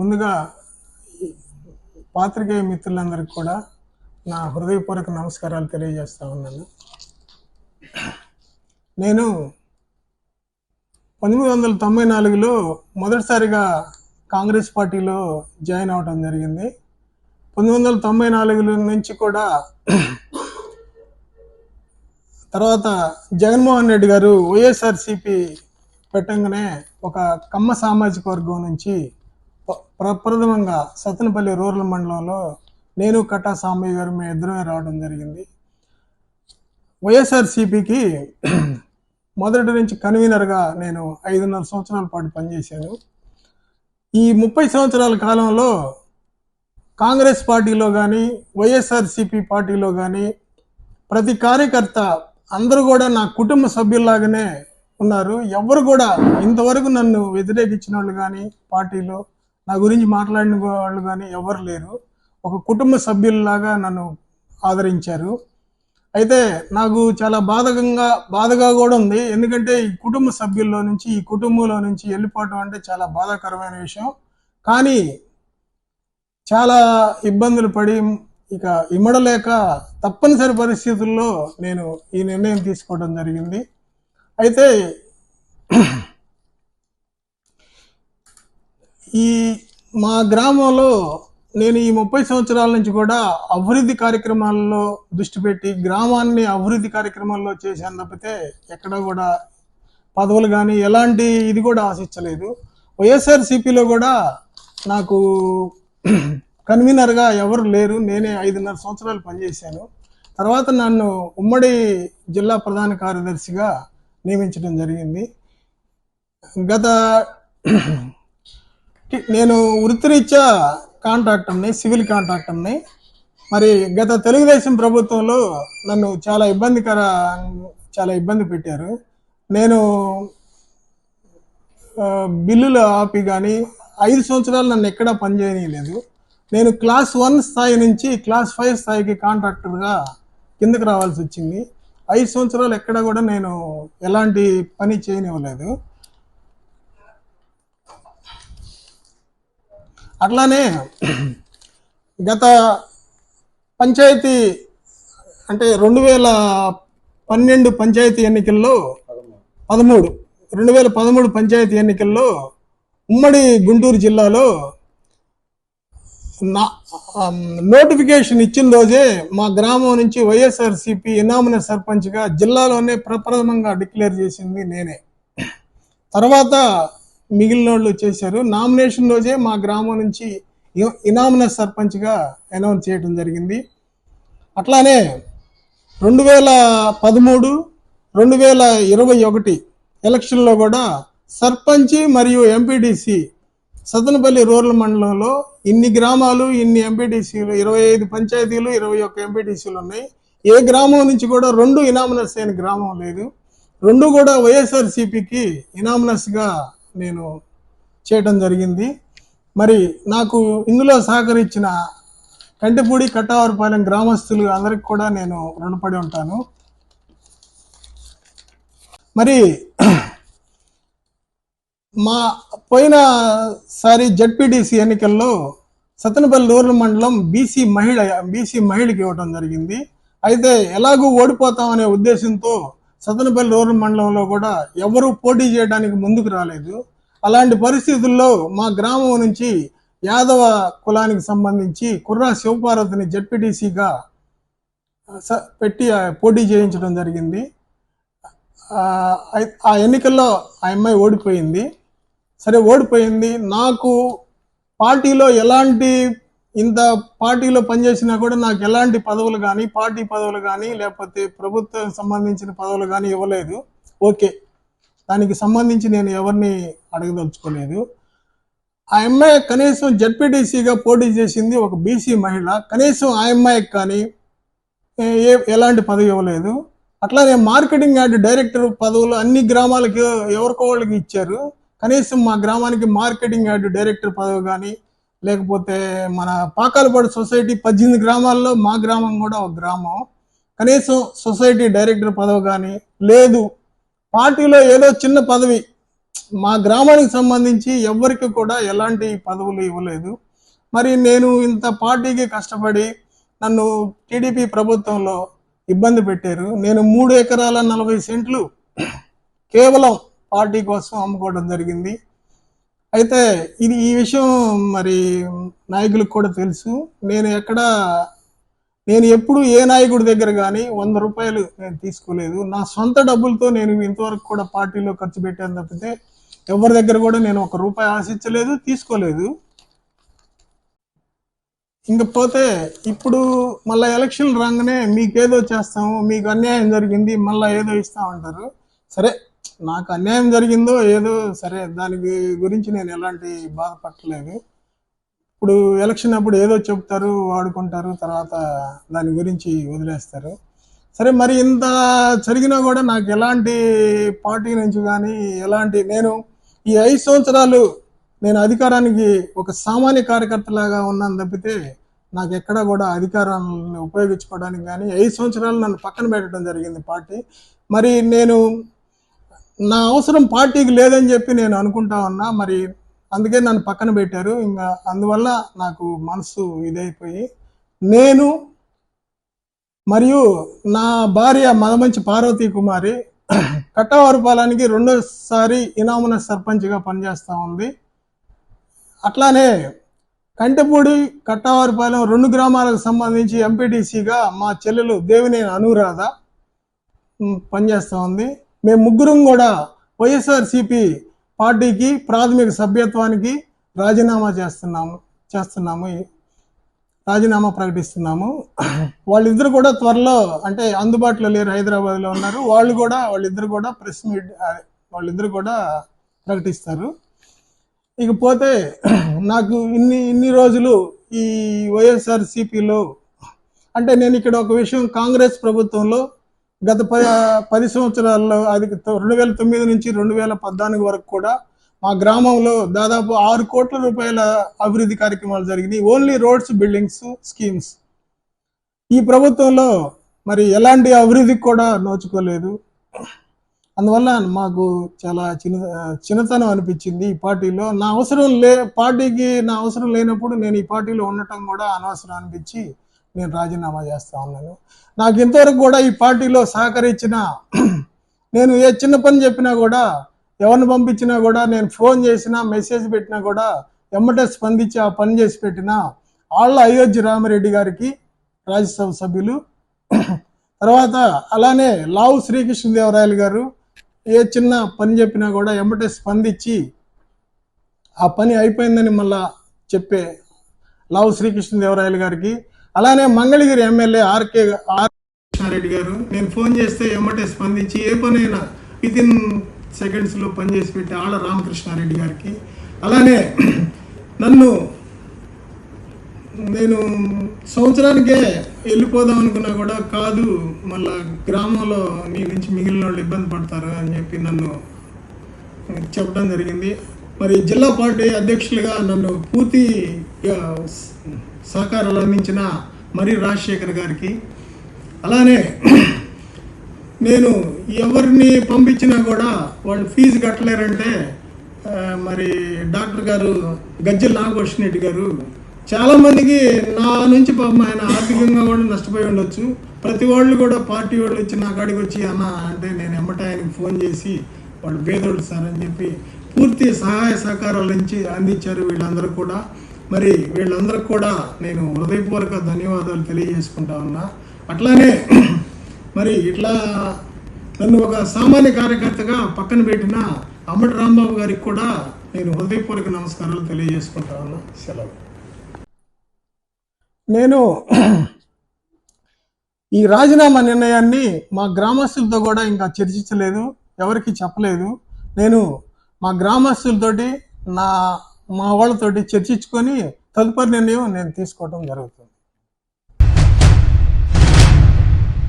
ముందుగా పాత్రికేయ మిత్రులందరికీ కూడా నా హృదయపూర్వక నమస్కారాలు తెలియజేస్తా ఉన్నాను. నేను పంతొమ్మిది వందల తొంభై నాలుగులో మొదటిసారిగా కాంగ్రెస్ పార్టీలో జాయిన్ అవడం జరిగింది. పంతొమ్మిది వందల తొంభై నాలుగులో నుంచి కూడా తర్వాత జగన్మోహన్ రెడ్డి గారు వైఎస్ఆర్సిపి పెట్టంగానే ఒక కమ్మ సామాజిక వర్గం నుంచి ప్రప్రథమంగా సతనపల్లి రూరల్ మండలంలో నేను కట్టా సాంబయ్య గారు మేము ఇద్దరమే రావడం జరిగింది. వైఎస్ఆర్సిపికి మొదటి నుంచి కన్వీనర్గా నేను ఐదున్నర సంవత్సరాల పాటు పనిచేశాను. ఈ ముప్పై సంవత్సరాల కాలంలో కాంగ్రెస్ పార్టీలో కానీ వైఎస్ఆర్సిపి పార్టీలో కానీ ప్రతి కార్యకర్త అందరూ కూడా నా కుటుంబ సభ్యుల్లాగానే ఉన్నారు. ఎవరు కూడా ఇంతవరకు నన్ను వ్యతిరేకించిన వాళ్ళు కానీ పార్టీలో నా గురించి మాట్లాడిన వాళ్ళు కానీ ఎవరు లేరు. ఒక కుటుంబ సభ్యుల్లాగా నన్ను ఆదరించారు. అయితే నాకు చాలా బాధకంగా బాధగా కూడా ఉంది. ఎందుకంటే ఈ కుటుంబ సభ్యుల్లో నుంచి ఈ కుటుంబంలో నుంచి వెళ్ళిపోవటం అంటే చాలా బాధాకరమైన విషయం. కానీ చాలా ఇబ్బందులు పడి ఇక ఇమ్మడలేక తప్పనిసరి పరిస్థితుల్లో నేను ఈ నిర్ణయం తీసుకోవడం జరిగింది. అయితే ఈ మా గ్రామంలో నేను ఈ ముప్పై సంవత్సరాల నుంచి కూడా అభివృద్ధి కార్యక్రమాల్లో దృష్టి పెట్టి గ్రామాన్ని అభివృద్ధి కార్యక్రమాల్లో చేశాను తప్పితే ఎక్కడ కూడా పదవులు కానీ ఎలాంటి ఇది కూడా ఆశించలేదు. వైఎస్ఆర్సీపీలో కూడా నాకు కన్వీనర్గా ఎవరు లేరు. నేనే ఐదున్నర సంవత్సరాలు పనిచేశాను. తర్వాత నన్ను ఉమ్మడి జిల్లా ప్రధాన కార్యదర్శిగా నియమించడం జరిగింది. గత నేను వృత్తిరీత్యా కాంట్రాక్టర్ని సివిల్ కాంట్రాక్టర్ని. మరి గత తెలుగుదేశం ప్రభుత్వంలో నన్ను చాలా ఇబ్బందికర చాలా ఇబ్బంది పెట్టారు. నేను బిల్లుల బిల్లులు ఆపి కానీ ఐదు సంవత్సరాలు నన్ను ఎక్కడా పనిచేయలేదు నేను క్లాస్ వన్ స్థాయి నుంచి క్లాస్ ఫైవ్ స్థాయికి కాంట్రాక్టర్గా కిందకు రావాల్సి వచ్చింది. ఐదు సంవత్సరాలు ఎక్కడ కూడా నేను ఎలాంటి పని చేయనివ్వలేదు. అట్లానే గత పంచాయతీ అంటే రెండు వేల పన్నెండు పంచాయతీ ఎన్నికల్లో పదమూడు రెండు వేల పదమూడు పంచాయతీ ఎన్నికల్లో ఉమ్మడి గుంటూరు జిల్లాలో నా నోటిఫికేషన్ ఇచ్చిన రోజే మా గ్రామం నుంచి వైఎస్ఆర్సిపి ఇనామిన సర్పంచ్గా జిల్లాలోనే ప్రప్రథమంగా డిక్లేర్ చేసింది నేనే. తర్వాత మిగిలిన వాళ్ళు వచ్చేసారు. నామినేషన్ రోజే మా గ్రామం నుంచి ఇనామినస్ సర్పంచ్గా అనౌన్స్ చేయడం జరిగింది. అట్లానే రెండు వేల పదమూడు రెండు వేల ఇరవై ఒకటి ఎలక్షన్లో కూడా సర్పంచ్ మరియు ఎంపీటీసీ సతనపల్లి రూరల్ మండలంలో ఇన్ని గ్రామాలు ఇన్ని ఎంపీటీసీలు ఇరవై ఐదు పంచాయతీలు ఇరవై ఒక్క ఎంపీటీసీలు ఉన్నాయి. ఏ గ్రామం నుంచి కూడా రెండు ఇనామినస్ అయిన గ్రామం లేదు. రెండు కూడా వైఎస్ఆర్సీపీకి ఇనామినస్గా నేను చేయడం జరిగింది. మరి నాకు ఇందులో సహకరించిన కంటిపూడి కట్టావరపాలెం గ్రామస్తులు అందరికి కూడా నేను రుణపడి ఉంటాను. మరి మా పోయిన సారి జడ్పీటీసీ ఎన్నికల్లో సతనపల్లి రూరల్ మండలం బీసీ మహిళ బీసీ మహిళకి ఇవ్వడం జరిగింది. అయితే ఎలాగూ ఓడిపోతామనే ఉద్దేశంతో సదనపల్లి రూరల్ మండలంలో కూడా ఎవరూ పోటీ చేయడానికి ముందుకు రాలేదు. అలాంటి పరిస్థితుల్లో మా గ్రామం నుంచి యాదవ కులానికి సంబంధించి కుర్రా శివపార్వతిని జడ్పీటీసీగా స- పెట్టి పోటీ చేయించడం జరిగింది. ఆ ఎన్నికల్లో ఆ అమ్మాయి ఓడిపోయింది. సరే ఓడిపోయింది. నాకు పార్టీలో ఎలాంటి ఇంత పార్టీలో పనిచేసినా కూడా నాకు ఎలాంటి పదవులు కానీ పార్టీ పదవులు కానీ లేకపోతే ప్రభుత్వం సంబంధించిన పదవులు కానీ ఇవ్వలేదు. ఓకే. దానికి సంబంధించి నేను ఎవరిని అడగదలుచుకోలేదు. ఆ అమ్మాయి కనీసం జడ్పీటీసీగా పోటీ చేసింది ఒక బీసీ మహిళ. కనీసం ఆ అమ్మాయికి కానీ ఏ ఎలాంటి పదవి ఇవ్వలేదు. అట్లానే మార్కెటింగ్ యార్డ్ డైరెక్టర్ పదవులు అన్ని గ్రామాలకి ఎవరికో వాళ్ళకి ఇచ్చారు. కనీసం మా గ్రామానికి మార్కెటింగ్ యార్డ్ డైరెక్టర్ పదవి కానీ లేకపోతే మన పాకాలపాడు సొసైటీ పద్దెనిమిది గ్రామాల్లో మా గ్రామం కూడా ఒక గ్రామం. కనీసం సొసైటీ డైరెక్టర్ పదవి కానీ లేదు. పార్టీలో ఏదో చిన్న పదవి. మా గ్రామానికి సంబంధించి ఎవ్వరికి కూడా ఎలాంటి పదవులు ఇవ్వలేదు. మరి నేను ఇంత పార్టీకి కష్టపడి నన్ను టీడీపీ ప్రభుత్వంలో ఇబ్బంది పెట్టారు. నేను మూడు ఎకరాల నలభై సెంట్లు కేవలం పార్టీ కోసం అమ్ముకోవడం జరిగింది. అయితే ఇది ఈ విషయం మరి నాయకులకు కూడా తెలుసు. నేను ఎక్కడ నేను ఎప్పుడు ఏ నాయకుడి దగ్గర కానీ వంద రూపాయలు నేను తీసుకోలేదు. నా సొంత డబ్బులతో నేను ఇంతవరకు కూడా పార్టీలో ఖర్చు పెట్టాను తప్పితే ఎవరి దగ్గర కూడా నేను ఒక రూపాయి ఆశించలేదు తీసుకోలేదు. ఇంకపోతే ఇప్పుడు మళ్ళీ ఎలక్షన్ రాగానే మీకేదో చేస్తాము మీకు అన్యాయం జరిగింది మళ్ళీ ఏదో ఇస్తామంటారు. సరే నాకు అన్యాయం జరిగిందో ఏదో సరే దాని గురించి నేను ఎలాంటి బాధపడలేదు. ఇప్పుడు ఎలక్షన్ అప్పుడు ఏదో చెప్తారు వాడుకుంటారు తర్వాత దాని గురించి వదిలేస్తారు. సరే మరి ఇంత జరిగినా కూడా నాకు ఎలాంటి పార్టీ నుంచి కానీ ఎలాంటి నేను ఈ ఐదు సంవత్సరాలు నేను అధికారానికి ఒక సామాన్య కార్యకర్తలాగా ఉన్నాను తప్పితే నాకు ఎక్కడా కూడా అధికారాలను ఉపయోగించుకోవడానికి కానీ ఐదు సంవత్సరాలు నన్ను పక్కన పెట్టడం జరిగింది పార్టీ. మరి నేను నా అవసరం పార్టీకి లేదని చెప్పి నేను అనుకుంటా ఉన్నా మరి అందుకే నన్ను పక్కన పెట్టారు. ఇంకా అందువల్ల నాకు మనసు ఇదైపోయి నేను మరియు నా భార్య మదమంచి పార్వతీ కుమారి కట్టవారుపాలానికి రెండోసారి ఇనామున సర్పంచ్గా పనిచేస్తూ ఉంది. అట్లానే కంటెపూడి కట్టవారిపాలెం రెండు గ్రామాలకు సంబంధించి ఎంపీటీసీగా మా చెల్లెలు దేవినేని అనురాధ పనిచేస్తూ ఉంది. మేము ముగ్గురం కూడా వైఎస్ఆర్సిపి పార్టీకి ప్రాథమిక సభ్యత్వానికి రాజీనామా చేస్తున్నాము చేస్తున్నాము రాజీనామా ప్రకటిస్తున్నాము. వాళ్ళిద్దరు కూడా త్వరలో అంటే అందుబాటులో లేరు హైదరాబాద్లో ఉన్నారు. వాళ్ళు కూడా వాళ్ళిద్దరు కూడా ప్రెస్ మీట్ వాళ్ళిద్దరు కూడా ప్రకటిస్తారు. ఇకపోతే నాకు ఇన్ని ఇన్ని రోజులు ఈ వైఎస్ఆర్ సిపిలో అంటే నేను ఇక్కడ ఒక విషయం కాంగ్రెస్ ప్రభుత్వంలో గత ప పది సంవత్సరాల్లో అది రెండు వేల తొమ్మిది నుంచి రెండు వేల పద్నాలుగు వరకు కూడా మా గ్రామంలో దాదాపు ఆరు కోట్ల రూపాయల అభివృద్ధి కార్యక్రమాలు జరిగినాయి. ఓన్లీ రోడ్స్ బిల్డింగ్స్ స్కీమ్స్ ఈ ప్రభుత్వంలో మరి ఎలాంటి అభివృద్ధికి కూడా నోచుకోలేదు. అందువల్ల మాకు చాలా చిన్న చిన్నతనం అనిపించింది ఈ పార్టీలో. నా అవసరం లే పార్టీకి నా అవసరం లేనప్పుడు నేను ఈ పార్టీలో ఉండటం కూడా అనవసరం అనిపించి నేను రాజీనామా చేస్తా ఉన్నాను. నాకు ఇంతవరకు కూడా ఈ పార్టీలో సహకరించిన నేను ఏ చిన్న పని చెప్పినా కూడా ఎవరిని పంపించినా కూడా నేను ఫోన్ చేసినా మెసేజ్ పెట్టినా కూడా ఎమ్మటే స్పందించి ఆ పని చేసి పెట్టిన వాళ్ళ అయోధ్య రామరెడ్డి గారికి రాజ్యసభ సభ్యులు. తర్వాత అలానే లావు శ్రీకృష్ణదేవరాయలు గారు ఏ చిన్న పని చెప్పినా కూడా ఎమ్మటే స్పందించి ఆ పని అయిపోయిందని మళ్ళా చెప్పే లావు శ్రీకృష్ణదేవరాయలు గారికి అలానే Mangalagiri MLA RK R Krishnareddy గారు నేను ఫోన్ చేస్తే ఎమ్మటే స్పందించి ఏ పనైనా విత్ ఇన్ సెకండ్స్లో పనిచేసి పెట్టి ఆళ్ళ రామకృష్ణారెడ్డి గారికి. అలానే నన్ను నేను సంవత్సరానికే వెళ్ళిపోదాం అనుకున్నా కూడా కాదు మళ్ళా గ్రామంలో నీ నుంచి మిగిలిన వాళ్ళు ఇబ్బంది పడతారు అని చెప్పి నన్ను చెప్పడం జరిగింది. మరి జిల్లా పార్టీ అధ్యక్షులుగా నన్ను పూర్తి సహకారాలు అందించిన మరి రాజశేఖర్ గారికి. అలానే నేను ఎవరిని పంపించినా కూడా వాళ్ళు ఫీజు కట్టలేరంటే మరి డాక్టర్ గారు గజ్జల నాగభూషణ్ రెడ్డి గారు చాలామందికి నా నుంచి పాపం ఆయన ఆర్థికంగా కూడా నష్టపోయి ఉండొచ్చు. ప్రతి వాళ్ళు కూడా పార్టీ వాళ్ళు వచ్చి నా కాడికి వచ్చి అన్న అంటే నేను ఎమ్మట ఆయనకి ఫోన్ చేసి వాళ్ళు పేదోళ్ళు సార్ అని చెప్పి పూర్తి సహాయ సహకారాల నుంచి అందించారు వీళ్ళందరూ కూడా. మరి వీళ్ళందరికీ కూడా నేను హృదయపూర్వక ధన్యవాదాలు తెలియజేసుకుంటా ఉన్నా. అట్లానే మరి ఇట్లా నన్ను ఒక సామాన్య కార్యకర్తగా పక్కన పెట్టిన అమ్మటి రాంబాబు గారికి కూడా నేను హృదయపూర్వక నమస్కారాలు తెలియజేసుకుంటా ఉన్నా. సెలవు. నేను ఈ రాజీనామా నిర్ణయాన్ని మా గ్రామస్తులతో కూడా ఇంకా చర్చించలేదు. ఎవరికి చెప్పలేదు. నేను మా గ్రామస్తులతోటి నా మా వాళ్ళతోటి చర్చించుకొని తదుపరి నిర్ణయం నేను తీసుకోవడం జరుగుతుంది.